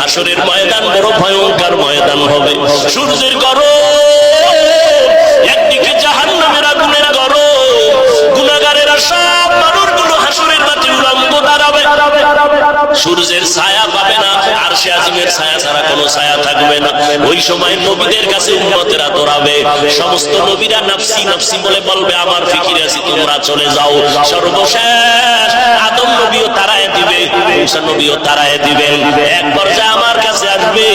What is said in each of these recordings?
হাসরের ময়দান বড় ভয়ঙ্কর ময়দান হবে। সূর্যের গরম একদিকে জাহান্নামের আগুনের গরম গুনাহগারেরা সব মানুষগুলো হাসরের মাঠে উলম্ব দাঁড়াবে। সূর্যের ছায়া পাবে না আর সে আজিমের ছায়া ছাড়া কোনো ছায়া থাকবে না। ওই সময় নবীদের কাছে উম্মতেরা দৌড়াবে। সমস্ত নবীরা নাফসি নাফসি বলে বলবে, আমার ফিকির আছি, তোমরা চলে যাও। সর্বশেষ আদম নবীও তারায় দিবে নবীও তারায় দিবেন। এক পর্যায়ে আমার কাছে আসবে।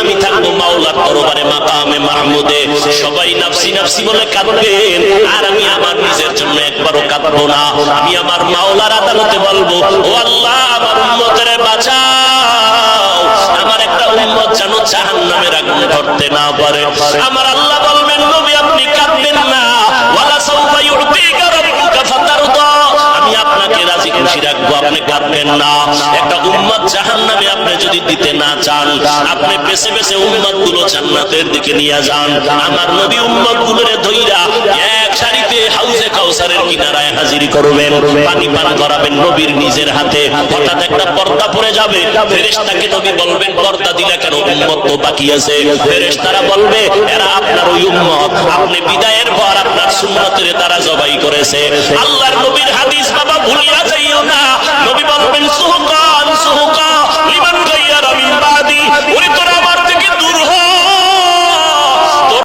আমি থাকব মাওলার দরবারে, মাকামে মাহমুদে। সবাই নাফসি নাফসি বলে কাঁদবেন। আর আমি আমার নিজের জন্য একবারও কাঁদবো না। আমি আমার মাওলার আদালতে বলব, ও আল্লাহ, আমার উম্মতের বাঁচাও। আমার একটা উম্মত যেন জাহান্নামের আগুন ধরতে না পারে। আমার আল্লাহ বলবেন খুশি রাখব আপনি কাঁদবেন না। একটা উম্মত জাহান্নামে আপনি যদি দিতে না চান, আপনি বেছে বেছে উম্মতগুলো জান্নাতের দিকে নিয়ে যান। আমার নবী উম্মত গুলোরে ধইরা এক সারিতে হাউজে কাউসারের কিনারায় হাজির করবেন। পানি পান করাবেন নবীর নিজের হাতে। হঠাৎ একটা পর্দা পড়ে যাবে। ফেরেশতাকে নবী বলবেন, পর্দা দিলে কেন উম্মত তো বাকি আছে? ফেরেশতারা বলবে, এরা আপনার ওই উম্মত। আপনি বিদায়ের পর আপনার সুন্নতের তারা জবাই করেছে। আল্লাহর